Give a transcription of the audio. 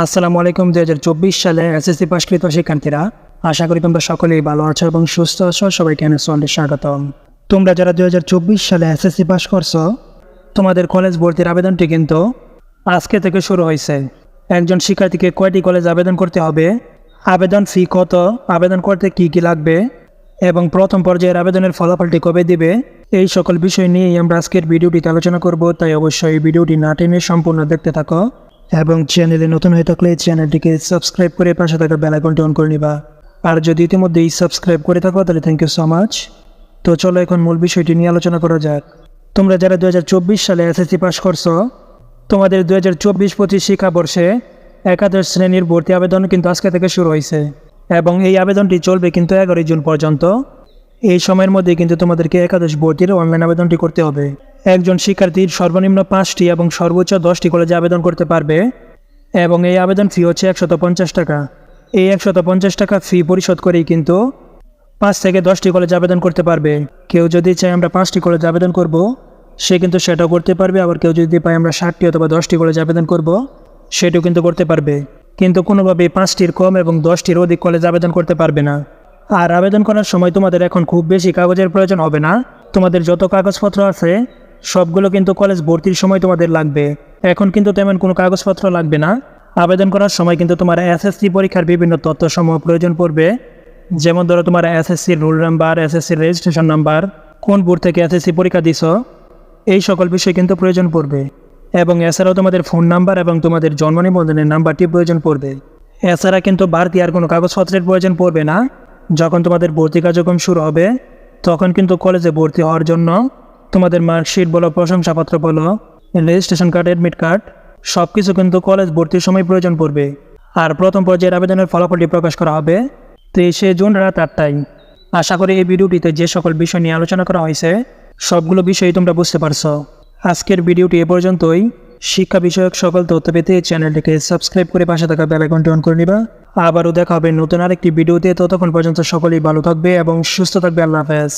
আসসালামু আলাইকুম দু হাজার চব্বিশ সালে এসএসসি পাশকৃত শিক্ষার্থীরা। আশা করি তোমরা সকলেই ভালো আছো এবং সুস্থ আছো। সবাইকে এনএসওয়ালে স্বাগতম। তোমরা যারা দু হাজার চব্বিশ সালে এসএসসি পাশ করছ, তোমাদের কলেজ ভর্তির আবেদনটি কিন্তু আজকে থেকে শুরু হয়েছে। একজন শিক্ষার্থীকে কয়টি কলেজ আবেদন করতে হবে? আবেদন ফি কত? আবেদন করতে কি কি লাগবে? এবং প্রথম পর্যায়ের আবেদনের ফলাফলটি কবে দিবে? এই সকল বিষয় নিয়েই আমরা আজকের ভিডিওটিতে আলোচনা করব, তাই অবশ্যই ভিডিওটি না টেনে সম্পূর্ণ দেখতে থাকো। এবং চ্যানেলে নতুন হয়ে থাকলে চ্যানেলটিকে সাবস্ক্রাইব করে পাশে থাকা বেল আইকনটি অন করে নিবা। আর যদি ইতিমধ্যেই সাবস্ক্রাইব করে থাকো, তাহলে থ্যাংক ইউ সো মাচ তো চলো এখন মূল বিষয়টি নিয়ে আলোচনা করা যাক। তোমরা যারা দু হাজার চব্বিশ সালে এসএসসি পাস করছ, তোমাদের দু হাজার চব্বিশ পঁচিশ শিক্ষাবর্ষে একাদশ শ্রেণির ভর্তি আবেদন কিন্তু আজকে থেকে শুরু হয়েছে। এবং এই আবেদনটি চলবে কিন্তু এগারোই জুন পর্যন্ত। এই সময়ের মধ্যে কিন্তু তোমাদেরকে একাদশ ভর্তির অনলাইন আবেদনটি করতে হবে। একজন শিক্ষার্থীর সর্বনিম্ন পাঁচটি এবং সর্বোচ্চ দশটি কলেজে আবেদন করতে পারবে এবং এই আবেদন ফি হচ্ছে একশত পঞ্চাশ টাকা। এই একশত পঞ্চাশ টাকা ফি পরিশোধ করেই কিন্তু পাঁচ থেকে দশটি কলেজে আবেদন করতে পারবে। কেউ যদি চায় আমরা পাঁচটি কলেজে আবেদন করব, সে কিন্তু সেটাও করতে পারবে। আবার কেউ যদি পায় আমরা ষাটটি অথবা দশটি কলেজে আবেদন করব, সেটাও কিন্তু করতে পারবে। কিন্তু কোনোভাবেই পাঁচটির কম এবং দশটির অধিক কলেজে আবেদন করতে পারবে না। আর আবেদন করার সময় তোমাদের এখন খুব বেশি কাগজের প্রয়োজন হবে না। তোমাদের যত কাগজপত্র আছে সবগুলো কিন্তু কলেজ ভর্তির সময় তোমাদের লাগবে। এখন কিন্তু তেমন কোনো কাগজপত্র লাগবে না। আবেদন করার সময় কিন্তু তোমার এসএসসি পরীক্ষার বিভিন্ন তথ্যসমূহ প্রয়োজন পড়বে। যেমন ধরো তোমার এসএসসির রোল নাম্বার এসএসসির রেজিস্ট্রেশন নাম্বার কোন বোর্ড থেকে এসএসসি পরীক্ষা দিছ, এই সকল বিষয় কিন্তু প্রয়োজন পড়বে। এবং এছাড়াও তোমাদের ফোন নাম্বার এবং তোমাদের জন্ম নিবন্ধনের নাম্বারটি প্রয়োজন পড়বে। এছাড়া কিন্তু বাড়তি আর কোনো কাগজপত্রের প্রয়োজন পড়বে না। যখন তোমাদের ভর্তি কার্যক্রম শুরু হবে, তখন কিন্তু কলেজে ভর্তি হওয়ার জন্য তোমাদের মার্কশিট বলো, প্রশংসাপত্র বলো রেজিস্ট্রেশন কার্ড অ্যাডমিট কার্ড সব কিছু কিন্তু কলেজ ভর্তির সময় প্রয়োজন পড়বে। আর প্রথম পর্যায়ের আবেদনের ফলাফলটি প্রকাশ করা হবে তেইশে জুন রাত আটটায়। আশা করি এই ভিডিওটিতে যে সকল বিষয় নিয়ে আলোচনা করা হয়েছে, সবগুলো বিষয়ই তোমরা বুঝতে পারছ। আজকের ভিডিওটি এ পর্যন্তই। শিক্ষা বিষয়ক সকল তথ্য পেতে চ্যানেলটিকে সাবস্ক্রাইব করে পাশে থাকা বেল আইকনটি অন করে নিবা। আবারও দেখা হবে নতুন আরেকটি ভিডিওতে। ততক্ষণ পর্যন্ত সকলেই ভালো থাকবে এবং সুস্থ থাকবে। আল্লাহ হাফেজ।